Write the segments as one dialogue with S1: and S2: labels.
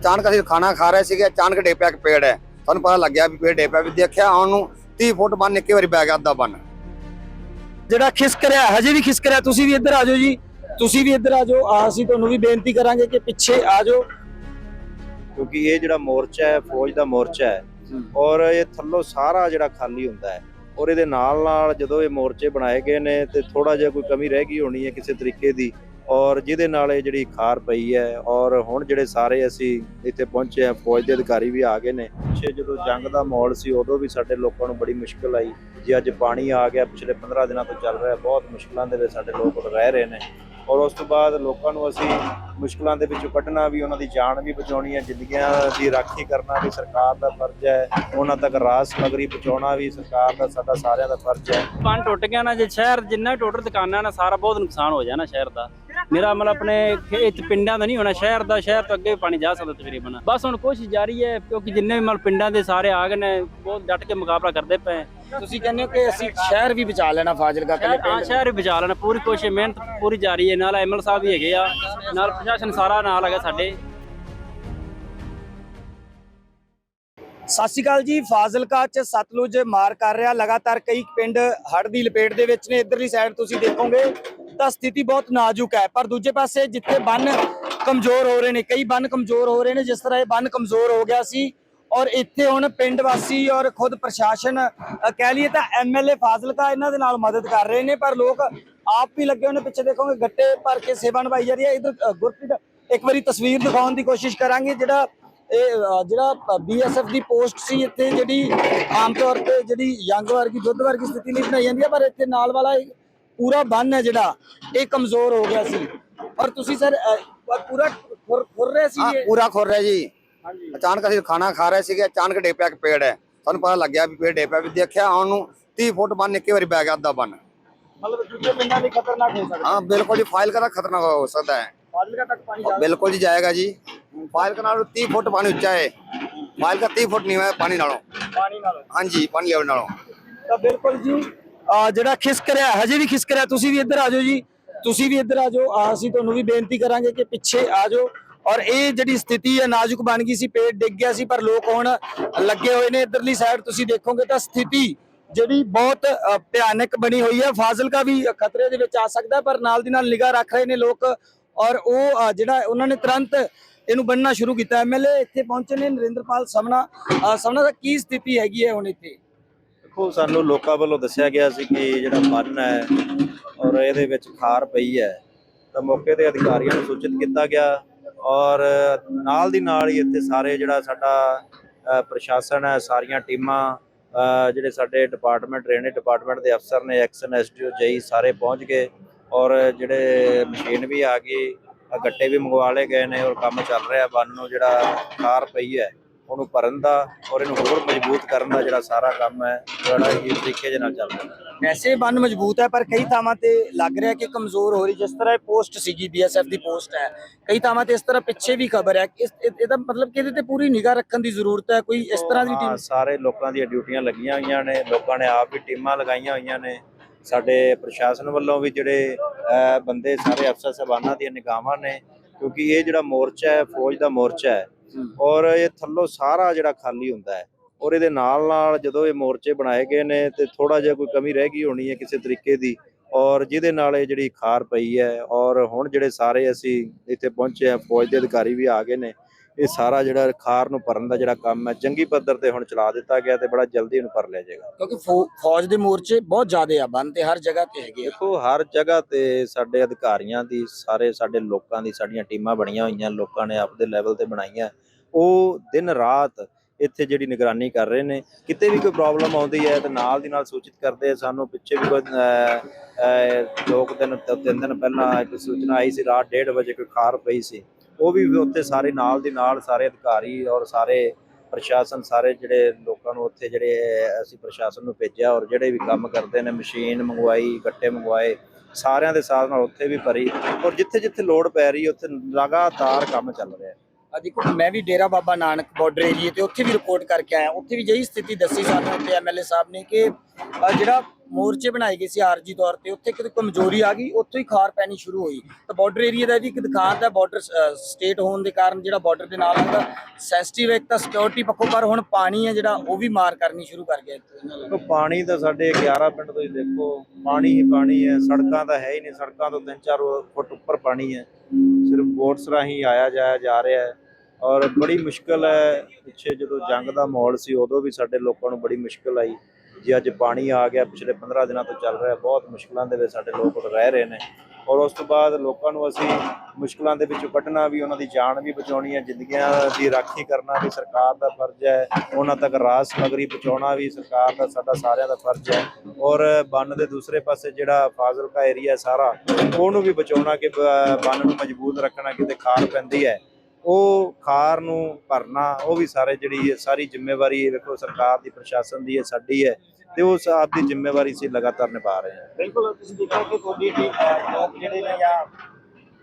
S1: ਅਚਾਨਕ ਅਸੀਂ ਖਾਣਾ ਖਾ ਰਹੇ ਸੀਗੇ ਅਚਾਨਕ ਡੇਪਿਆ ਇੱਕ ਪੇੜ ਹੈ। ਸਾਨੂੰ ਪਤਾ ਲੱਗਿਆ ਵੀ ਪੇੜ ਡੇਪਿਆ ਵੀ ਦੇਖਿਆ ਆਉਣ ਨੂੰ 30 ਫੁੱਟ ਬੰਨ ਇੱਕੇ ਵਾਰੀ ਬੈ ਗਿਆ ਅੱਧਾ ਬੰਨ
S2: ਜਿਹੜਾ ਖਿਸਕ ਰਿਹਾ ਹਜੇ ਵੀ ਖਿਸਕ ਰਿਹਾ। ਤੁਸੀਂ ਵੀ ਇੱਧਰ ਆ ਜਾਓ ਜੀ। ਤੁਸੀਂ ਵੀ ਇੱਧਰ ਆ ਜਾਓ। ਆ ਅਸੀਂ ਤੁਹਾਨੂੰ ਵੀ ਬੇਨਤੀ ਕਰਾਂਗੇ ਕਿ ਪਿੱਛੇ ਆ ਜਾਓ।
S3: ਕਿਉਂਕਿ ਇਹ ਜਿਹੜਾ ਮੋਰਚਾ ਹੈ ਫੌਜ ਦਾ ਮੋਰਚਾ ਹੈ ਔਰ ਇਹ ਥੱਲੋਂ ਸਾਰਾ ਜਿਹੜਾ ਖਾਲੀ ਹੁੰਦਾ ਹੈ ਔਰ ਇਹਦੇ ਨਾਲ ਨਾਲ ਜਦੋਂ ਇਹ ਮੋਰਚੇ ਬਣਾਏ ਗਏ ਨੇ ਤੇ ਥੋੜਾ ਜਿਹਾ ਕੋਈ ਕਮੀ ਰਹਿ ਗਈ ਹੋਣੀ ਹੈ ਕਿਸੇ ਤਰੀਕੇ ਦੀ ਔਰ ਜਿਹਦੇ ਨਾਲ ਇਹ ਜਿਹੜੀ ਖਾਰ ਪਈ ਹੈ ਔਰ ਹੁਣ ਜਿਹੜੇ ਸਾਰੇ ਅਸੀਂ ਇੱਥੇ ਪਹੁੰਚੇ ਆ ਫੌਜ ਦੇ ਅਧਿਕਾਰੀ ਵੀ ਆ ਗਏ ਨੇ। ਪਿੱਛੇ ਜਦੋਂ ਜੰਗ ਦਾ ਮਾਹੌਲ ਸੀ, ਉਦੋਂ ਵੀ ਸਾਡੇ ਲੋਕਾਂ ਨੂੰ ਬੜੀ ਮੁਸ਼ਕਲ ਆਈ। ਜੇ ਅੱਜ ਪਾਣੀ ਆ ਗਿਆ, ਪਿਛਲੇ 15 ਦਿਨਾਂ ਤੋਂ ਚੱਲ ਰਿਹਾ, ਬਹੁਤ ਮੁਸ਼ਕਲਾਂ ਦੇ ਵਿੱਚ ਸਾਡੇ ਲੋਕ ਰਹਿ ਰਹੇ ਨੇ। ਔਰ ਉਸ ਤੋਂ ਬਾਅਦ ਲੋਕਾਂ ਨੂੰ ਅਸੀਂ ਮੁਸ਼ਕਲਾਂ ਦੇ ਵਿੱਚੋਂ ਕੱਢਣਾ ਵੀ, ਉਹਨਾਂ ਦੀ ਜਾਨ ਵੀ ਬਚਾਉਣੀ ਹੈ, ਜ਼ਿੰਦਗੀਆਂ ਦੀ ਰਾਖੀ ਕਰਨਾ ਵੀ, ਸਰਕਾਰ ਦਾ ਫਰਜ਼ ਹੈ। ਉਹਨਾਂ ਤੱਕ ਰਾਜ ਸਮਗਰੀ ਪਹੁੰਚਾਉਣਾ ਵੀ, ਸਰਕਾਰ ਦਾ, ਸਾਡਾ ਸਾਰਿਆਂ ਦਾ ਫਰਜ਼ ਹੈ।
S4: ਬੰਨ ਟੁੱਟ ਗਿਆ ਨਾ, ਜੇ ਸ਼ਹਿਰ ਜਿੰਨਾ ਟੋਟਲ ਦੁਕਾਨਾਂ ਨਾ, ਸਾਰਾ ਬਹੁਤ ਨੁਕਸਾਨ ਹੋ ਜਾਣਾ ਸ਼ਹਿਰ ਦਾ। ਮੇਰਾ ਮਤਲਬ ਆਪਣੇ ਇੱਥੇ ਪਿੰਡਾਂ ਦਾ ਨਹੀਂ ਹੋਣਾ ਸ਼ਹਿਰ ਦਾ ਸ਼ਹਿਰ ਤੋਂ ਅੱਗੇ ਵੀ ਪਾਣੀ ਜਾ ਸਕਦਾ ਤਕਰੀਬਨ। ਬਸ ਹੁਣ ਕੋਸ਼ਿਸ਼ ਜਾਰੀ ਹੈ ਕਿਉਂਕਿ ਜਿੰਨੇ ਵੀ ਮਤਲਬ ਪਿੰਡਾਂ ਦੇ ਸਾਰੇ ਆ ਗਏ ਨੇ ਬਹੁਤ ਡਟ ਕੇ ਮੁਕਾਬਲਾ ਕਰਦੇ ਪਏ
S2: ਤੁਸੀਂ ਕਹਿੰਦੇ ਹੋ ਕਿ ਅਸੀਂ ਸ਼ਹਿਰ ਵੀ ਬਚਾ ਲੈਣਾ ਫਾਜ਼ਿਲਕਾ
S4: ਸ਼ਹਿਰ ਹਾਂ ਸ਼ਹਿਰ ਵੀ ਬਚਾ ਲੈਣਾ ਪੂਰੀ ਕੋਸ਼ਿਸ਼ ਮਿਹਨਤ ਪੂਰੀ ਜਾਰੀ ਹੈ। ਨਾਲ ਐਮਐਲ ਸਾਹਿਬ ਵੀ ਹੈਗੇ ਆ ਨਾਲ ਪ੍ਰਸ਼ਾਸਨ ਸਾਰਾ ਨਾਲ ਹੈਗਾ ਸਾਡੇ।
S2: ਸਤਿ ਸ਼੍ਰੀ ਅਕਾਲ ਜੀ, ਫਾਜ਼ਿਲਕਾ ਚ ਸਤਲੁਜ ਮਾਰ ਕਰ ਰਿਹਾ ਲਗਾਤਾਰ ਕਈ ਪਿੰਡ ਹੜ੍ਹ ਦੀ ਲਪੇਟ ਦੇ ਵਿੱਚ ਨੇ। ਇਧਰਲੀ ਸਾਈਡ ਤੁਸੀਂ ਦੇਖੋਗੇ ਤਾਂ ਸਥਿਤੀ ਬਹੁਤ ਨਾਜ਼ੁਕ ਹੈ, ਪਰ ਦੂਜੇ ਪਾਸੇ ਜਿੱਥੇ ਬੰਨ ਕਮਜ਼ੋਰ ਹੋ ਰਹੇ ਨੇ, ਕਈ ਬੰਨ ਕਮਜ਼ੋਰ ਹੋ ਰਹੇ ਨੇ, ਜਿਸ ਤਰ੍ਹਾਂ ਇਹ ਬੰਨ ਕਮਜ਼ੋਰ ਹੋ ਗਿਆ ਸੀ ਔਰ ਇੱਥੇ ਹੁਣ ਪਿੰਡ ਵਾਸੀ ਔਰ ਖੁਦ ਪ੍ਰਸ਼ਾਸਨ ਕਹਿ ਲਈਏ ਤਾਂ ਐਮਐਲਏ ਫਾਜ਼ਿਲਕਾ ਇਹਨਾਂ ਦੇ ਨਾਲ ਮਦਦ ਕਰ ਰਹੇ ਨੇ, ਪਰ ਲੋਕ ਆਪ ਵੀ ਲੱਗੇ ਉਹਨੇ ਪਿੱਛੇ ਦੇਖੋਗੇ ਗੱਟੇ ਭਰ ਕੇ ਸੇਵਾ ਨਿਭਾਈ ਜਾ ਰਹੀ ਹੈ। ਇਧਰ ਗੁਰਪ੍ਰੀਤ, ਇੱਕ ਵਾਰੀ ਤਸਵੀਰ ਦਿਖਾਉਣ ਦੀ ਕੋਸ਼ਿਸ਼ ਕਰਾਂਗੇ, ਜਿਹੜਾ ਇਹ ਜਿਹੜਾ ਬੀਐਸਐਫ ਦੀ ਪੋਸਟ ਸੀ ਇੱਥੇ ਜਿਹੜੀ ਆਮ ਤੌਰ ਤੇ ਜਿਹੜੀ ਯੰਗ ਵਰਗੀ ਦੁੱਧ ਵਰਗੀ ਸਥਿਤੀ ਨਹੀਂ ਬਣਾਈ ਜਾਂਦੀ ਪਰ ਇੱਥੇ ਨਾਲ ਵਾਲਾ ਪੂਰਾ ਬੰਨ ਹੈ ਜਿਹੜਾ ਇਹ ਕਮਜ਼ੋਰ ਹੋ ਗਿਆ ਸੀ। ਔਰ ਤੁਸੀਂ ਸਰ ਪੂਰਾ ਖੁਰ ਖੁਰ ਰਹੇ ਸੀ ਇਹ?
S1: ਪੂਰਾ ਖੁਰ ਰਿਹਾ ਜੀ। ਅਚਾਨਕ ਅਸੀਂ ਖਾਣਾ ਖਾ ਰਹੇ ਸੀਗੇ ਅਚਾਨਕ ਡੇਪਿਆ ਇੱਕ ਪੇੜ ਹੈ। ਸਾਨੂੰ ਪਤਾ ਲੱਗਿਆ ਵੀ ਪੇੜ ਡੇਪਿਆ ਵੀ ਦੇਖਿਆ ਆਉਣ ਨੂੰ 30 ਫੁੱਟ ਬੰਨ ਇੱਕੇ ਵਾਰੀ ਬੈ ਗਿਆ ਅੱਧਾ ਬੰਨ।
S2: ਮਤਲਬ ਦੂਜੇ ਪਿੰਡਾਂ ਲਈ ਖਤਰਨਾਕ ਹੋ ਸਕਦਾ
S1: ਹਾਂ। ਬਿਲਕੁਲ ਜੀ ਫਾਈਲ ਕਰਾ ਖਤਰਨਾਕ ਹੋ ਸਕਦਾ ਹੈ।
S2: ਫਾਜ਼ਿਲਕਾ
S1: ਬਿਲਕੁਲ ਜੀ ਜਾਏਗਾ ਜੀ। ਫਾਈਲ ਕਨਾਲ 30 ਫੁੱਟ ਪਾਣੀ ਉੱਚਾ ਹੈ। ਫਾਈਲ ਦਾ 30 ਫੁੱਟ ਨੀਵਾਂ ਹੈ ਪਾਣੀ ਨਾਲੋਂ।
S2: ਪਾਣੀ ਨਾਲ।
S1: ਹਾਂਜੀ ਪਾਣੀ ਲੈਵਲ ਨਾਲੋਂ।
S2: ਤਾਂ ਬਿਲਕੁਲ ਜੀ ਅਹ ਜਿਹੜਾ ਖਿਸਕ ਰਿਹਾ ਹਜੇ ਵੀ ਖਿਸਕ ਰਿਹਾ ਤੁਸੀਂ ਵੀ ਇੱਧਰ ਆ ਜਾਓ ਜੀ। ਤੁਸੀਂ ਵੀ ਇੱਧਰ ਆ ਜਾਓ। ਆ ਅਸੀਂ ਤੁਹਾਨੂੰ ਵੀ ਬੇਨਤੀ ਕਰਾਂਗੇ ਕਿ ਪਿੱਛੇ ਆ ਜਾਓ। ਔਰ ਇਹ ਜਿਹੜੀ ਸਥਿਤੀ ਹੈ ਨਾਜ਼ੁਕ ਬਣ ਗਈ ਸੀ ਪੇਟ ਡਿੱਗ ਗਿਆ ਸੀ ਪਰ ਲੋਕ ਹੁਣ ਲੱਗੇ ਹੋਏ ਨੇ ਇੱਧਰਲੀ ਸਾਈਡ ਤੁਸੀਂ ਦੇਖੋਗੇ ਤਾਂ ਸਥਿਤੀ ਜਿਹੜੀ ਬਹੁਤ ਭਿਆਨਕ ਬਣੀ ਹੋਈ ਹੈ। ਫਾਜ਼ਿਲਕਾ ਵੀ ਖਤਰੇ ਦੇ ਵਿੱਚ ਆ ਸਕਦਾ ਹੈ, ਪਰ ਨਾਲ ਦੀ ਨਾਲ ਨਿਗਾਹ ਰੱਖ ਰਹੇ ਨੇ ਲੋਕ। ਔਰ ਉਹ ਜਿਹੜਾ ਉਹਨਾਂ ਨੇ ਤੁਰੰਤ ਇਹਨੂੰ ਬੰਨਣਾ ਸ਼ੁਰੂ ਕੀਤਾ। ਐਮਐਲਏ ਇੱਥੇ ਪਹੁੰਚੇ ਨੇ ਨਰਿੰਦਰਪਾਲ ਸਮਣਾ। ਸਮਣਾ ਦਾ ਕੀ ਸਥਿਤੀ ਹੈਗੀ ਹੈ ਹੁਣ ਇੱਥੇ?
S3: ਦੇਖੋ, ਸਾਨੂੰ ਲੋਕਾਂ ਵੱਲੋਂ ਦੱਸਿਆ ਗਿਆ ਸੀ ਕਿ ਜਿਹੜਾ ਬੰਨ ਹੈ ਔਰ ਇਹਦੇ ਵਿੱਚ ਖਾਰ ਪਈ ਹੈ। ਤਾਂ ਮੌਕੇ ਤੇ ਅਧਿਕਾਰੀਆਂ ਨੂੰ ਸੂਚਿਤ ਕੀਤਾ ਗਿਆ ਔਰ ਨਾਲ ਦੀ ਨਾਲ ਹੀ ਇੱਥੇ ਸਾਰੇ ਜਿਹੜਾ ਸਾਡਾ ਪ੍ਰਸ਼ਾਸਨ ਹੈ, ਸਾਰੀਆਂ ਟੀਮਾਂ ਜਿਹੜੇ ਸਾਡੇ ਡਿਪਾਰਟਮੈਂਟ ਡਰੇਨੇਜ ਡਿਪਾਰਟਮੈਂਟ ਦੇ ਅਫਸਰ ਨੇ ਐਕਸ਼ਨ ਐਸਡੀਓ ਜਈ ਸਾਰੇ ਪਹੁੰਚ ਗਏ। ਔਰ ਜਿਹੜੇ ਮਸ਼ੀਨ ਵੀ ਆ ਗਈ ਗੱਟੇ ਵੀ ਮੰਗਵਾ ਲਏ ਗਏ ਨੇ ਔਰ ਕੰਮ ਚੱਲ ਰਿਹਾ ਬੰਨ ਨੂੰ ਜਿਹੜਾ ਖਾਰ ਪਈ ਹੈ ਉਹਨੂੰ ਭਰਨ ਦਾ ਔਰ ਇਹਨੂੰ ਹੋਰ ਮਜ਼ਬੂਤ ਕਰਨ ਦਾ ਜਿਹੜਾ ਸਾਰਾ ਕੰਮ ਹੈ ਬੜਾ ਹੀ ਤਰੀਕੇ ਦੇ ਨਾਲ ਚੱਲ ਰਿਹਾ। ਹੈ
S2: ਵੈਸੇ ਬੰਨ ਮਜ਼ਬੂਤ ਹੈ ਪਰ ਕਈ ਥਾਵਾਂ ਤੇ ਲੱਗ ਰਿਹਾ ਕਿ ਕਮਜ਼ੋਰ ਹੋ ਰਹੀ ਜਿਸ ਤਰ੍ਹਾਂ ਇਹ ਪੋਸਟ ਸੀਗੀ ਬੀਐਸਐਫ ਦੀ ਪੋਸਟ ਹੈ ਕਈ ਥਾਵਾਂ ਤੇ ਇਸ ਤਰ੍ਹਾਂ ਪਿੱਛੇ ਵੀ ਖਬਰ ਹੈ ਇਸ ਇਹ- ਇਹਦਾ ਮਤਲਬ ਕਿ ਇਹਦੇ ਤੇ ਪੂਰੀ ਨਿਗਾਹ ਰੱਖਣ ਦੀ ਜ਼ਰੂਰਤ ਹੈ ਕੋਈ ਇਸ ਤਰ੍ਹਾਂ ਦੀ ਟੀਮ
S3: ਸਾਰੇ ਲੋਕਾਂ ਦੀਆਂ ਡਿਊਟੀਆਂ ਲੱਗੀਆਂ ਹੋਈਆਂ ਨੇ ਲੋਕਾਂ ਨੇ ਆਪ ਵੀ ਟੀਮਾਂ ਲਗਾਈਆਂ ਹੋਈਆਂ ਨੇ ਸਾਡੇ ਪ੍ਰਸ਼ਾਸਨ ਵੱਲੋਂ ਵੀ ਜਿਹੜੇ ਬੰਦੇ ਸਾਰੇ ਅਫਸਰ ਸਾਹਿਬਾਨਾਂ ਦੀਆਂ ਨਿਗਾਹਾਂ ਨੇ ਕਿਉਂਕਿ ਇਹ ਜਿਹੜਾ ਮੋਰਚਾ ਹੈ ਫੌਜ ਦਾ ਮੋਰਚਾ ਹੈ ਔਰ ਇਹ ਥੱਲੋਂ ਸਾਰਾ ਜਿਹੜਾ ਖਾਲੀ ਹੁੰਦਾ ਹੈ ਔਰ ਇਹਦੇ ਨਾਲ ਨਾਲ ਜਦੋਂ ਇਹ ਮੋਰਚੇ ਬਣਾਏ ਗਏ ਨੇ ਤੇ ਥੋੜਾ ਜਿਹਾ ਕੋਈ ਕਮੀ ਰਹਿ ਗਈ ਹੋਣੀ ਹੈ ਕਿਸੇ ਤਰੀਕੇ ਦੀ ਔਰ ਜਿਹਦੇ ਨਾਲ ਇਹ ਜਿਹੜੀ ਖਾਰ ਪਈ ਹੈ ਔਰ ਹੁਣ ਜਿਹੜੇ ਸਾਰੇ ਅਸੀਂ ਇੱਥੇ ਪਹੁੰਚੇ ਆ ਫੌਜ ਦੇ ਅਧਿਕਾਰੀ ਵੀ ਆ ਗਏ ਨੇ ਇਹ ਸਾਰਾ ਜਿਹੜਾ ਖਾਰ ਨੂੰ ਭਰਨ ਦਾ ਜਿਹੜਾ ਕੰਮ ਹੈ ਜੰਗੀ ਪੱਧਰ ਤੇ ਹੁਣ ਚਲਾ ਦਿੱਤਾ ਗਿਆ ਤੇ ਬੜਾ ਜਲਦੀ ਇਹਨੂੰ ਭਰ ਲਿਆ ਜਾਏਗਾ।
S2: ਕਿਉਂਕਿ ਫੌਜ ਦੇ ਮੋਰਚੇ ਬਹੁਤ ਜ਼ਿਆਦੇ ਆ ਬੰਨ ਤੇ ਹਰ ਜਗ੍ਹਾ ਤੇ ਹੈਗੇ
S3: ਦੇਖੋ ਹਰ ਜਗ੍ਹਾ ਤੇ ਸਾਡੇ ਅਧਿਕਾਰੀਆਂ ਦੀ ਸਾਰੇ ਸਾਡੇ ਲੋਕਾਂ ਦੀ ਸਾਡੀਆਂ ਟੀਮਾਂ ਬਣੀਆਂ ਹੋਈਆਂ ਲੋਕਾਂ ਨੇ ਆਪਦੇ ਲੈਵਲ ਤੇ ਬਣਾਈਆਂ। ਉਹ ਦਿਨ ਰਾਤ ਇੱਥੇ ਜਿਹੜੀ ਨਿਗਰਾਨੀ ਕਰ ਰਹੇ ਨੇ। ਕਿਤੇ ਵੀ ਕੋਈ ਪ੍ਰੋਬਲਮ ਆਉਂਦੀ ਹੈ ਤੇ ਨਾਲ ਦੀ ਨਾਲ ਸੂਚਿਤ ਕਰਦੇ ਆ ਸਾਨੂੰ। ਪਿੱਛੇ ਵੀ ਕੋਈ ਅਹ, ਅਹ, ਦੋ ਕੁ ਦਿਨ ਤਿੰਨ ਦਿਨ ਪਹਿਲਾਂ ਇੱਕ ਸੂਚਨਾ ਆਈ ਸੀ ਰਾਤ 1:30 ਵਜੇ ਕੋਈ ਖਾਰ ਪਈ ਸੀ। ਉਹ ਵੀ ਉੱਥੇ ਸਾਰੇ ਨਾਲ ਦੀ ਨਾਲ ਸਾਰੇ ਅਧਿਕਾਰੀ ਔਰ ਸਾਰੇ ਪ੍ਰਸ਼ਾਸਨ, ਸਾਰੇ ਜਿਹੜੇ ਲੋਕਾਂ ਨੂੰ ਉੱਥੇ ਜਿਹੜੇ ਅਸੀਂ ਪ੍ਰਸ਼ਾਸਨ ਨੂੰ ਭੇਜਿਆ ਔਰ ਜਿਹੜੇ ਵੀ ਕੰਮ ਕਰਦੇ ਨੇ, ਮਸ਼ੀਨ ਮੰਗਵਾਈ, ਗੱਟੇ ਮੰਗਵਾਏ, ਸਾਰਿਆਂ ਦੇ ਸਾਥ ਨਾਲ ਉੱਥੇ ਵੀ ਭਰੀ ਔਰ ਜਿੱਥੇ ਜਿੱਥੇ ਲੋੜ ਪੈ ਰਹੀ, ਉੱਥੇ ਲਗਾਤਾਰ ਕੰਮ ਚੱਲ ਰਿਹਾ।
S2: ਆ ਦੇਖੋ ਮੈਂ ਵੀ ਡੇਰਾ ਬਾਬਾ ਨਾਨਕ ਬਾਰਡਰ ਏਰੀਏ ਤੇ ਉੱਥੇ ਵੀ ਰਿਪੋਰਟ ਕਰਕੇ ਆਇਆ। ਉੱਥੇ ਵੀ ਜਈ ਸਥਿਤੀ ਦੱਸੀ ਸਾਨੂੰ ਉੱਥੇ ਐਮਐਲਏ ਸਾਹਿਬ ਨੇ ਕਿ ਜਿਹੜਾ ਮੋਰਚੇ ਬਣਾਏ ਗਏ ਸੀ ਆਰਜੀ ਤੌਰ ਤੇ। ਉੱਥੇ ਕਿਤੇ ਕਮਜ਼ੋਰੀ ਆ ਗਈ, ਉੱਥੋਂ ਹੀ ਖਾਰ ਪੈਣੀ ਸ਼ੁਰੂ ਹੋਈ। ਤਾਂ ਬਾਰਡਰ ਏਰੀਆ ਦਾ ਵੀ ਇੱਕ ਦਿਖਾਂਤ ਹੈ ਬਾਰਡਰ ਸਟੇਟ ਹੋਣ ਦੇ ਕਾਰਨ ਜਿਹੜਾ ਬਾਰਡਰ ਦੇ ਨਾਲ ਆਉਂਦਾ। ਸੈਂਸਿਟਿਵ ਇੱਕ ਤਾਂ ਸਿਕਿਉਰਿਟੀ ਪੱਖੋਂ, ਪਰ ਹੁਣ ਪਾਣੀ ਹੈ ਜਿਹੜਾ, ਉਹ ਵੀ ਮਾਰ ਕਰਨੀ ਸ਼ੁਰੂ ਕਰ ਗਿਆ ਇੱਥੇ।
S3: ਪਾਣੀ ਤਾਂ ਸਾਡੇ 11 ਪਿੰਡ ਤੋਂ ਹੀ ਦੇਖੋ, ਪਾਣੀ ਹੀ ਪਾਣੀ ਹੈ, ਸੜਕਾਂ ਤਾਂ ਹੈ ਹੀ ਨਹੀਂ। ਸੜਕਾਂ ਤੋਂ 3-4 ਫੁੱਟ ਉੱਪਰ ਪਾਣੀ ਹੈ। ਸਿਰਫ ਬੋਟਸ ਰਾਹੀਂ ਆਇਆ ਜਾਇਆ ਜਾ ਰਿਹਾ ਹੈ। ਔਰ ਬੜੀ ਮੁਸ਼ਕਲ ਹੈ, ਪਿੱਛੇ ਜਦੋਂ ਜੰਗ ਦਾ ਮਾਹੌਲ ਸੀ, ਉਦੋਂ ਵੀ ਸਾਡੇ ਲੋਕਾਂ ਨੂੰ ਬੜੀ ਮੁਸ਼ਕਲ ਆਈ। ਜੇ ਅੱਜ ਪਾਣੀ ਆ ਗਿਆ, ਪਿਛਲੇ 15 ਦਿਨਾਂ ਤੋਂ ਚੱਲ ਰਿਹਾ, ਬਹੁਤ ਮੁਸ਼ਕਲਾਂ ਦੇ ਵਿੱਚ ਸਾਡੇ ਲੋਕ ਰਹਿ ਰਹੇ ਨੇ। ਔਰ ਉਸ ਤੋਂ ਬਾਅਦ ਲੋਕਾਂ ਨੂੰ ਅਸੀਂ ਮੁਸ਼ਕਲਾਂ ਦੇ ਵਿੱਚੋਂ ਕੱਢਣਾ ਵੀ, ਉਹਨਾਂ ਦੀ ਜਾਨ ਵੀ ਬਚਾਉਣੀ ਹੈ, ਜ਼ਿੰਦਗੀਆਂ ਦੀ ਰਾਖੀ ਕਰਨਾ ਵੀ, ਸਰਕਾਰ ਦਾ ਫਰਜ਼ ਹੈ। ਉਹਨਾਂ ਤੱਕ ਰਾਜ ਸਮਗਰੀ ਪਹੁੰਚਾਉਣਾ ਵੀ, ਸਰਕਾਰ ਦਾ, ਸਾਡਾ ਸਾਰਿਆਂ ਦਾ ਫਰਜ਼ ਹੈ। ਔਰ ਬੰਨ ਦੇ ਦੂਸਰੇ ਪਾਸੇ ਜਿਹੜਾ ਫਾਜ਼ਿਲਕਾ ਏਰੀਆ ਸਾਰਾ, ਉਹਨੂੰ ਵੀ ਬਚਾਉਣਾ ਕਿ ਬੰਨ ਨੂੰ ਮਜ਼ਬੂਤ ਰੱਖਣਾ ਕਿਤੇ ਖਾਰ ਪੈਂਦੀ ਹੈ। ਉਹ ਖਾਰ ਨੂੰ ਭਰਨਾ, ਉਹ ਵੀ ਸਾਰੇ ਜਿਹੜੀ ਹੈ ਸਾਰੀ ਜ਼ਿੰਮੇਵਾਰੀ ਵੇਖੋ ਸਰਕਾਰ ਦੀ, ਪ੍ਰਸ਼ਾਸਨ ਦੀ ਹੈ ਸਾਡੀ ਹੈ ਤੇ ਉਹ ਆਪ ਜ਼ਿੰਮੇਵਾਰੀ ਸੀ ਲਗਾਤਾਰ ਨਿਭਾ ਰਹੇ ਹਾਂ।
S2: ਬਿਲਕੁਲ, ਤੁਸੀਂ ਦੇਖਿਆ ਕਿ ਤੁਹਾਡੀ ਟੀਮ ਲੋਕ ਜਿਹੜੇ ਨੇ ਜਾਂ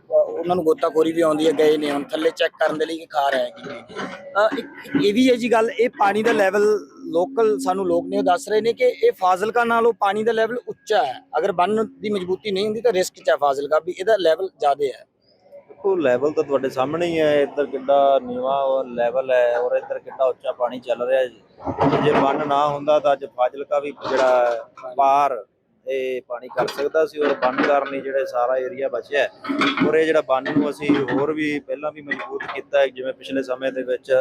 S2: ਉਹਨਾਂ ਨੂੰ ਗੋਤਾਖੋਰੀ ਵੀ ਆਉਂਦੀ ਹੈ, ਗਏ ਨੇ, ਹੁਣ ਥੱਲੇ ਚੈੱਕ ਕਰਨ ਦੇ ਲਈ ਕਿ ਖਾਰ ਹੈ ਕਿ ਇੱਕ ਇਹ ਵੀ ਹੈ ਜੀ ਗੱਲ, ਇਹ ਪਾਣੀ ਦਾ ਲੈਵਲ ਲੋਕਲ ਸਾਨੂੰ ਲੋਕ ਨੇ ਉਹ ਦੱਸ ਰਹੇ ਨੇ ਕਿ ਇਹ ਫਾਜ਼ਿਲਕਾ ਨਾਲੋਂ ਪਾਣੀ ਦਾ ਲੈਵਲ ਉੱਚਾ ਹੈ। ਅਗਰ ਬੰਨ ਦੀ ਮਜ਼ਬੂਤੀ ਨਹੀਂ ਹੁੰਦੀ ਤਾਂ ਰਿਸਕ ਚ ਹੈ ਫਾਜ਼ਿਲਕਾ ਵੀ ਇਹਦਾ ਲੈਵਲ ਜ਼ਿਆਦਾ ਹੈ।
S3: ਦੇਖੋ ਲੈਵਲ ਤਾਂ ਤੁਹਾਡੇ ਸਾਹਮਣੇ ਹੀ ਹੈ। ਇੱਧਰ ਕਿੱਡਾ ਨੀਵਾ ਲੈਵਲ ਹੈ ਔਰ ਇੱਧਰ ਕਿੱਡਾ ਉੱਚਾ ਪਾਣੀ ਚੱਲ ਰਿਹਾ ਜੀ। ਜੇ ਬੰਨ ਨਾ ਹੁੰਦਾ ਤਾਂ ਅੱਜ ਫਾਜ਼ਿਲਕਾ ਵੀ ਜਿਹੜਾ ਪਾਰ ਇਹ ਪਾਣੀ ਕਰ ਸਕਦਾ ਸੀ ਔਰ ਬੰਨ ਕਾਰਨ ਹੀ ਜਿਹੜੇ ਸਾਰਾ ਏਰੀਆ ਬਚਿਆ ਔਰ ਇਹ ਜਿਹੜਾ ਬੰਨ ਨੂੰ ਅਸੀਂ ਹੋਰ ਵੀ ਪਹਿਲਾਂ ਵੀ ਮਜ਼ਬੂਤ ਕੀਤਾ ਹੈ, ਜਿਵੇਂ ਪਿਛਲੇ ਸਮੇਂ ਦੇ ਵਿੱਚ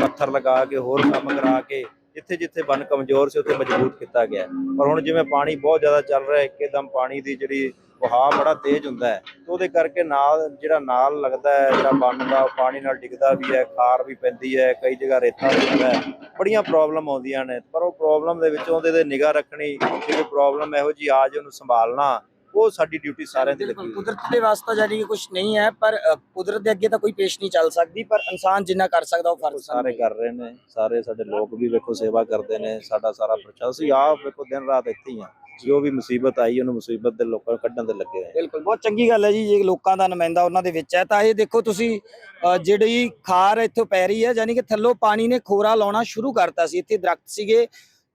S3: ਪੱਥਰ ਲਗਾ ਕੇ, ਹੋਰ ਕੰਮ ਕਰਾ ਕੇ ਜਿੱਥੇ ਜਿੱਥੇ ਬੰਨ ਕਮਜ਼ੋਰ ਸੀ, ਉੱਥੇ ਮਜ਼ਬੂਤ ਕੀਤਾ ਗਿਆ ਹੈ। ਪਰ ਹੁਣ ਜਿਵੇਂ ਪਾਣੀ ਬਹੁਤ ਜ਼ਿਆਦਾ ਚੱਲ ਰਿਹਾ ਹੈ, ਇੱਕਦਮ ਪਾਣੀ ਦੀ ਜਿਹੜੀ ਵਹਾਅ ਬੜਾ ਤੇਜ਼ ਹੁੰਦਾ ਹੈ। ਉਹਦੇ ਕਰਕੇ ਨਾਲ ਜਿਹੜਾ ਨਾਲ ਲੱਗਦਾ ਹੈ ਜਿਹੜਾ ਬੰਨ ਦਾ ਪਾਣੀ ਨਾਲ ਡਿੱਗਦਾ ਵੀ ਹੈ ਖਾਰ ਵੀ ਪੈਂਦੀ ਹੈ ਕਈ ਜਗ੍ਹਾ ਰੇਤਾ ਵੀ ਹੁੰਦਾ ਬੜੀਆਂ ਪ੍ਰੋਬਲਮ ਆਉਂਦੀਆਂ ਨੇ ਪਰ ਉਹ ਪ੍ਰੋਬਲਮ ਦੇ ਵਿੱਚ ਉਹਦੇ ਤੇ ਨਿਗਾਹ ਰੱਖਣੀ ਜਿਹੜੀ ਪ੍ਰੋਬਲਮ ਇਹੋ ਜੀ ਆ ਜੇ ਉਹਨੂੰ ਸੰਭਾਲਣਾ ਉਹ ਸਾਡੀ ਡਿਊਟੀ ਸਾਰਿਆਂ ਦੀ ਲੱਗੀ।
S2: ਕੁਦਰਤ ਦੇ ਵਾਸਤਾ ਜਾਨੀ ਕਿ ਕੁਝ ਨਹੀਂ ਹੈ ਪਰ ਕੁਦਰਤ ਦੇ ਅੱਗੇ ਤਾਂ ਕੋਈ ਪੇਸ਼ ਨਹੀਂ ਚੱਲ ਸਕਦੀ ਪਰ ਇਨਸਾਨ ਜਿੰਨਾ ਕਰ ਸਕਦਾ ਉਹ ਫਰਜ਼
S3: ਸਾਰੇ ਕਰ ਰਹੇ ਨੇ ਸਾਰੇ ਸਾਡੇ ਲੋਕ ਵੀ ਵੇਖੋ ਸੇਵਾ ਕਰਦੇ ਨੇ ਸਾਡਾ ਸਾਰਾ ਪ੍ਰਚਾਰ ਅਸੀਂ ਆਪ ਵੇਖੋ ਦਿਨ ਰਾਤ ਇੱਥੇ ਹੀ ਆ ਜੋ ਵੀ ਮੁਸੀਬਤ ਆਈ ਉਹਨੂੰ ਮੁਸੀਬਤ ਦੇ ਲੋਕਾਂ ਨੂੰ ਕੱਢਣ ਤੇ ਲੱਗੇ ਹੋਏ
S2: ਬਿਲਕੁਲ ਬਹੁਤ ਚੰਗੀ ਗੱਲ ਹੈ ਜੀ ਜੇ ਲੋਕਾਂ ਦਾ ਨੁਮਾਇੰਦਾ ਉਹਨਾਂ ਦੇ ਵਿੱਚ ਹੈ ਤਾਂ ਇਹ ਦੇਖੋ ਤੁਸੀਂ ਅ, ਜਿਹੜੀ ਖਾਰ ਇੱਥੋਂ ਪੈ ਰਹੀ ਹੈ ਯਾਨੀ ਕਿ ਥੱਲੋਂ ਪਾਣੀ ਨੇ ਖੋਰਾ ਲਾਉਣਾ ਸ਼ੁਰੂ ਕਰਤਾ ਸੀ ਇੱਥੇ ਦਰਖਤ ਸੀਗੇ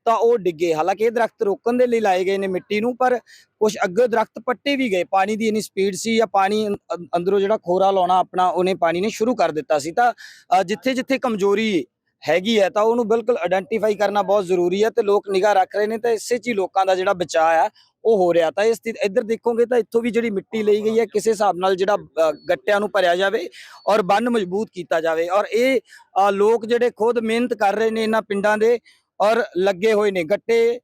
S2: ਤਾਂ ਉਹ ਡਿੱਗੇ। ਹਾਲਾਂਕਿ ਇਹ ਦਰਖਤ ਰੋਕਣ ਦੇ ਲਈ ਲਾਏ ਗਏ ਨੇ ਮਿੱਟੀ ਨੂੰ ਪਰ ਕੁਝ ਅੱਗੇ ਦਰਖਤ ਪੱਟੇ ਵੀ ਗਏ। ਪਾਣੀ ਦੀ ਇੰਨੀ ਸਪੀਡ ਸੀ ਜਾਂ ਪਾਣੀ ਅੰ- ਅੰ- ਅੰਦਰੋਂ ਜਿਹੜਾ ਖੋਰਾ ਲਾਉਣਾ ਆਪਣਾ ਉਹਨੇ ਪਾਣੀ ਨੇ ਸ਼ੁਰੂ ਕਰ ਦਿੱਤਾ ਸੀ। ਤਾਂ ਜਿੱਥੇ ਜਿੱਥੇ ਕਮਜ਼ੋਰੀ ਹੈਗੀ ਹੈ, ਤਾਂ ਉਹਨੂੰ ਬਿਲਕੁਲ ਆਇਡੈਂਟੀਫਾਈ ਕਰਨਾ ਬਹੁਤ ਜ਼ਰੂਰੀ ਹੈ ਤੇ ਲੋਕ ਨਿਗਾਹ ਰੱਖ ਰਹੇ ਨੇ ਤਾਂ ਇਸੇ 'ਚ ਹੀ ਲੋਕਾਂ ਦਾ ਜਿਹੜਾ ਬਚਾਅ ਹੈ ਉਹ ਹੋ ਰਿਹਾ। ਤਾਂ ਇਸ ਇੱਧਰ ਦੇਖੋਗੇ ਤਾਂ ਇੱਥੋਂ ਵੀ ਜਿਹੜੀ ਮਿੱਟੀ ਲਈ ਗਈ ਹੈ, ਕਿਸੇ ਹਿਸਾਬ ਨਾਲ ਜਿਹੜਾ ਗੱਟਿਆਂ ਨੂੰ ਭਰਿਆ ਜਾਵੇ ਔਰ ਬੰਨ ਮਜ਼ਬੂਤ ਕੀਤਾ ਜਾਵੇ। ਔਰ ਇਹ ਲੋਕ ਜਿਹੜੇ ਖੁਦ ਮਿਹਨਤ ਕਰ ਰਹੇ ਨੇ ਇਹਨਾਂ ਪਿੰਡਾਂ ਦੇ ਔਰ ਲੱਗੇ ਹੋਏ ਨੇ। ਗੱਟੇ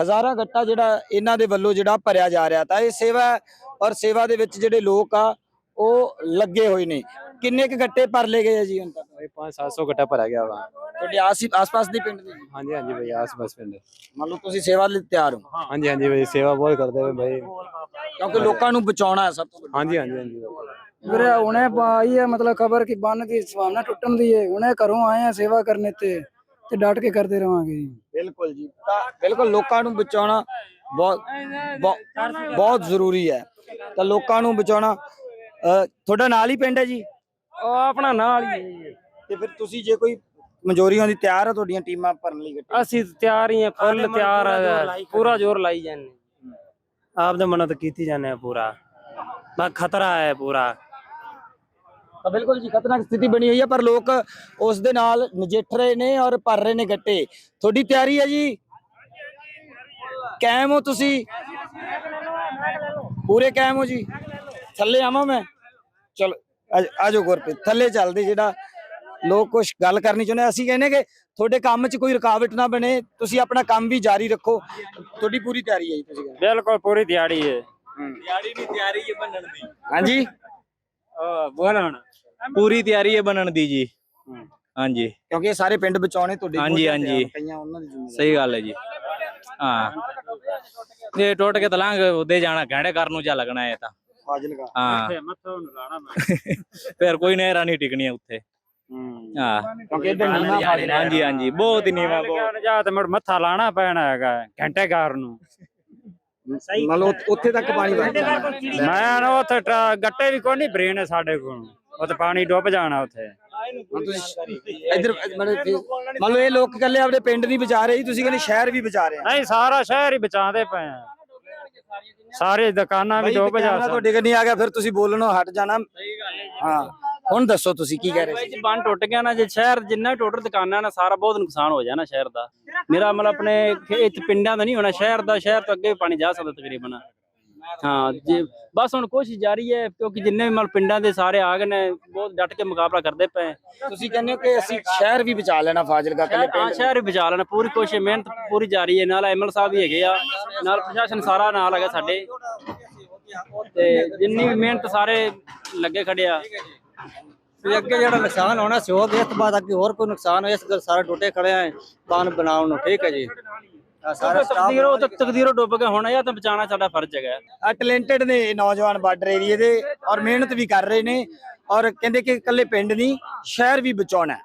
S2: ਹਜ਼ਾਰਾਂ ਗੱਟਾ ਜਿਹੜਾ ਇਹਨਾਂ ਦੇ ਵੱਲੋਂ ਜਿਹੜਾ ਭਰਿਆ ਜਾ ਰਿਹਾ। ਤਾਂ ਇਹ ਸੇਵਾ ਔਰ ਸੇਵਾ ਦੇ ਵਿੱਚ ਜਿਹੜੇ ਲੋਕ ਆ, ਉਹ ਲੱਗੇ ਹੋਏ ਨੇ। ਕਿੰਨੇ ਕ ਗੱਟੇ ਭਰ ਲਏ ਗਏ ਆ ਜੀ ਹੁਣ ਤੱਕ
S5: भाई पाँच सात सौ गट्टा भरा गया वहाँ
S2: ਤੁਹਾਡੇ ਆਸ ਆਸ-ਪਾਸ ਦੇ ਪਿੰਡ ਦੇ ਜੀ?
S5: हाँ जी हाँ जी भाई आस पास पिंड
S2: ਮੰਨ ਲਓ ਤੁਸੀਂ ਸੇਵਾ ਲਈ ਤਿਆਰ ਹੋ
S5: हाँ जी हाँ जी भाई सेवा बहुत करते हैं भाई
S2: ਕਿਉਂਕਿ ਲੋਕਾਂ ਨੂੰ ਬਚਾਉਣਾ ਹੈ ਸਭ ਤੋਂ ਵੱਡੀ
S5: हाँ जी हाँ जी हाँ जी
S6: ਵੀਰੇ ਹੁਣੇ ਆਈ ਹੈ ਮਤਲਬ ਖਬਰ ਕਿ ਬੰਨ ਦੀ ਸੰਭਾਵਨਾ ਟੁੱਟਣ ਦੀ ਹੈ ਹੁਣੇ ਘਰੋਂ ਆਏ ਆ ਸੇਵਾ ਕਰਨੇ ਤੇ ਤੇ ਡਟ ਕੇ ਕਰਦੇ ਰਵਾਂਗੇ ਜੀ
S2: ਬਿਲਕੁਲ ਜੀ ਤਾਂ ਬਿਲਕੁਲ ਲੋਕਾਂ ਨੂੰ ਬਚਾਉਣਾ ਬਹੁਤ ਬਹੁਤ- ਬਹੁਤ ਜ਼ਰੂਰੀ ਹੈ ਤਾਂ ਲੋਕਾਂ ਨੂੰ ਬਚਾਉਣਾ ਅ, ਤੁਹਾਡਾ ਨਾਲ ਹੀ ਪਿੰਡ ਹੈ ਜੀ
S4: ਉਹ ਆਪਣਾ ਨਾਲ ਹੀ
S2: ਤੇ ਫਿਰ ਤੁਸੀਂ ਜੇ ਕੋਈ ਕਮਜ਼ੋਰੀ ਹੁੰਦੀ ਤਿਆਰ ਆ ਤੁਹਾਡੀਆਂ ਟੀਮਾਂ ਭਰਨ ਲਈ ਗੱਟੇ
S4: ਅਸੀਂ ਤਿਆਰ ਹੀ ਆ ਫੁੱਲ ਤਿਆਰ ਆ ਪੂਰਾ ਜ਼ੋਰ ਲਾਈ ਜਾਂਦੇ ਆਪਦੇ ਮਨੋਂ ਤਾਂ ਕੀਤੀ ਜਾਂਦੇ ਆ ਪੂਰਾ। ਬਸ ਖਤਰਾ ਹੈ ਪੂਰਾ।
S2: ਤਾਂ ਬਿਲਕੁਲ ਜੀ ਖਤਰਨਾਕ ਸਥਿਤੀ ਬਣੀ ਹੋਈ ਹੈ ਪਰ ਲੋਕ ਉਸ ਦੇ ਨਾਲ ਨਜਿੱਠ ਰਹੇ ਨੇ ਔਰ ਭਰ ਰਹੇ ਨੇ ਗੱਟੇ। ਤੁਹਾਡੀ ਤਿਆਰੀ ਹੈ ਜੀ? ਕਾਇਮ ਹੋ ਤੁਸੀਂ? ਪੂਰੇ ਕਾਇਮ ਹੋ ਜੀ? ਥੱਲੇ ਆਵਾਂ ਮੈਂ? ਚਲੋ। ਆ- ਆ ਜਾਓ ਗੁਰਪ੍ਰੀਤ ਥੱਲੇ ਚੱਲਦੇ ਜਿਹੜਾ ਲੋਕ ਕੁਝ ਗੱਲ ਕਰਨੀ ਚਾਹੁੰਦੇ। ਅਸੀਂ ਕਹਿੰਦੇ ਕਿ ਤੁਹਾਡੇ ਕੰਮ 'ਚ ਕੋਈ ਰੁਕਾਵਟ ਨਾ ਬਣੇ ਤੁਸੀਂ ਆਪਣਾ ਕੰਮ ਵੀ ਜਾਰੀ ਰੱਖੋ। ਤੁਹਾਡੀ ਪੂਰੀ ਤਿਆਰੀ ਹੈ ਜੀ ਤੁਸੀਂ ਕਹਿੰਦੇ।
S4: ਬਿਲਕੁਲ ਪੂਰੀ ਦਿਹਾੜੀ ਹੈ।
S2: ਹਾਂਜੀ?
S4: ਉਹ ਬੋਲ ਹੁਣ।
S7: ਪੂਰੀ ਤਿਆਰੀ ਹੈ ਬਣਨ ਦੀ ਜੀ। ਹਾਂਜੀ।
S2: ਕਿਉਂਕਿ ਇਹ ਸਾਰੇ ਪਿੰਡ ਬਚਾਉਣੇ ਤੁਹਾਡੇ
S7: ਹਾਂਜੀ,
S2: ਕੋਲ
S7: ਹਾਂਜੀ।
S2: ਕਈਆਂ ਉਹਨਾਂ ਦੀ ਜ਼ਿੰਮੇਵਾਰੀ।
S7: ਸਹੀ ਗੱਲ ਹੈ ਜੀ। ਹਾਂ। ਇਹ ਟੁੱਟ ਕੇ ਤਲਾਂਗ ਉਹਦੇ ਜਾਣਾ ਘੰਟੇ ਕਰਨ ਨੂੰ ਚਾ ਲੱਗਣਾ ਹੈ ਤਾਂ।
S2: ਫਾਜ਼ਿਲਕਾ।
S7: ਹਾਂ।
S4: ਮੱਥਾ ਨੂੰ ਲਾਣਾ
S7: ਫਿਰ ਕੋਈ ਨਹਿਰਾ ਨਹੀਂ ਟਿਕਣੀ ਉੱਥੇ। ਹਾਂ।
S2: ਕਿਉਂਕਿ ਇੱਧਰ ਨੀਵਾਂ ਫਾਜ਼ਿਲਕਾ।
S7: ਹਾਂਜੀ ਹਾਂਜੀ। ਬਹੁਤ ਹੀ ਨੀਵਾ ਬਹੁਤ।
S4: ਜਾ ਤੇ ਮੁੜ ਮੱਥਾ ਲਾਣਾ ਪੈਣਾ ਹੈਗਾ ਘੰਟੇ ਘਰ ਨੂੰ
S2: ਮੰਨ ਲਓ ਉੱਥੇ- ਉੱਥੇ ਤੱਕ ਪਾਣੀ ਵੱਧ ਜਾਂਦਾ
S4: ਮੈਂ ਨਾ ਉੱਥੇ ਟਰਾ- ਗੱਟੇ ਵੀ ਕੋਈ ਨਹੀਂ ਬਰੇਨ ਹੈ ਸਾਡੇ ਕੋਲ। ਉੱਥੇ ਪਾਣੀ ਡੁੱਬ ਜਾਣਾ ਉੱਥੇ।
S2: ਇੱਧਰ ਮਤਲਬ ਮੰਨ ਲਓ ਇਹ ਲੋਕ ਇਕੱਲੇ ਆਪਣੇ ਪਿੰਡ ਨਹੀਂ ਬਚਾ ਰਹੇ ਜੀ ਤੁਸੀਂ ਕਹਿੰਦੇ ਸ਼ਹਿਰ ਵੀ ਬਚਾ ਰਹੇ
S8: ਨਹੀਂ ਸਾਰਾ ਸ਼ਹਿਰ ਹੀ ਬਚਾਉਂਦੇ ਪਏ ਆ। ਸਾਰੇ ਦੁਕਾਨਾਂ ਵੀ
S2: ਬਾਈ
S8: ਦੋ
S2: ਇੱਕ
S8: ਬਜਾ
S2: ਕੈਮਰਾ ਤੁਹਾਡੇ ਕੰਨੀ ਆ ਗਿਆ ਫਿਰ ਤੁਸੀਂ ਬੋਲਣੋਂ ਹਟ ਜਾਣਾ। ਹਾਂ ਹੁਣ ਦੱਸੋ ਤੁਸੀਂ ਕੀ ਕਹਿ ਰਹੇ
S4: ਬਾਈ
S2: ਸੀ?
S4: ਜੀ ਬੰਨ ਟੁੱਟ ਗਿਆ ਨਾ ਜੇ ਸ਼ਹਿਰ ਜਿੰਨਾ ਟੋਟਲ ਦੁਕਾਨਾਂ ਨਾ ਸਾਰਾ ਬਹੁਤ ਨੁਕਸਾਨ ਹੋ ਜਾਣਾ ਸ਼ਹਿਰ ਦਾ। ਮੇਰਾ ਮਤਲਬ ਆਪਣੇ ਖੇ- ਇੱਥੇ ਪਿੰਡਾਂ ਦਾ ਨਹੀਂ ਹੋਣਾ ਸ਼ਹਿਰ ਦਾ ਸ਼ਹਿਰ ਤੋਂ ਅੱਗੇ ਵੀ ਪਾਣੀ ਜਾ ਸਕਦਾ ਤਕਰੀਬਨ। ਹਾਂ ਜੇ ਬਸ ਹੁਣ ਕੋਸ਼ਿਸ਼ ਜਾਰੀ ਹੈ ਕਿਉਂਕਿ ਜਿੰਨੇ ਵੀ ਮਤਲਬ ਪਿੰਡਾਂ ਦੇ ਸਾਰੇ ਆ ਗਏ ਨੇ ਬਹੁਤ ਡਟ ਕੇ ਮੁਕਾਬਲਾ ਕਰਦੇ ਪਏ
S2: ਤੁਸੀਂ ਕਹਿੰਦੇ ਹੋ ਕਿ ਅਸੀਂ ਸ਼ਹਿਰ ਵੀ ਬਚਾ ਲੈਣਾ ਫਾਜ਼ਿਲਕਾ
S4: ਹਾਂ
S2: ਪਿੰਡ।
S4: ਸ਼ਹਿਰ ਵੀ ਬਚਾ ਲੈਣਾ ਪੂਰੀ ਕੋਸ਼ਿਸ਼ ਮਿਹਨਤ ਪੂਰੀ ਜਾਰੀ ਹੈ। ਨਾਲ ਐਮਐਲ ਸਾਹਿਬ ਵੀ ਹੈਗੇ ਆ ਨਾਲ ਪ੍ਰਸ਼ਾਸਨ ਸਾਰਾ ਨਾਲ ਹੈਗਾ ਸਾਡੇ। ਤੇ ਜਿੰਨੀ ਵੀ ਮਿਹਨਤ ਸਾਰੇ ਲੱਗੇ ਖੜੇ ਆ।
S9: ਵੀ ਅੱਗੇ ਜਿਹੜਾ ਨੁਕਸਾਨ ਹੋਣਾ ਸੀ ਹੋ ਗਿਆ ਇਸ ਤੋਂ ਬਾਅਦ ਅੱਗੇ ਹੋਰ ਕੋਈ ਨੁਕਸਾਨ ਹੋਇਆ ਇਸ ਗੱਲ ਸਾਰੇ ਟੁੱਟੇ ਖੜੇ ਆ ਬਾਨ ਬਣਾਉਣ ਨੂੰ ਠੀਕ ਹੈ ਜੀ। ਸਾਰਾ ਸਟਾਫ
S4: ਤਕਦੀਰੋਂ ਤੱਕ ਤਕਦੀਰੋਂ ਡੁੱਬ ਗਿਆ ਹੋਣਾ ਜਾਂ ਤਾਂ ਬਚਾਉਣਾ ਸਾਡਾ ਫਰਜ਼ ਹੈਗਾ
S2: ਆ ਟੈਲੈਂਟਡ ਨੇ ਇਹ ਨੌਜਵਾਨ ਬਾਰਡਰ ਏਰੀਏ ਦੇ ਔਰ ਮਿਹਨਤ ਵੀ ਕਰ ਰਹੇ ਨੇ ਔਰ ਕਹਿੰਦੇ ਕਿ ਇਕੱਲੇ ਪਿੰਡ ਨਹੀਂ ਸ਼ਹਿਰ ਵੀ ਬਚਾਉਣਾ ਹੈ।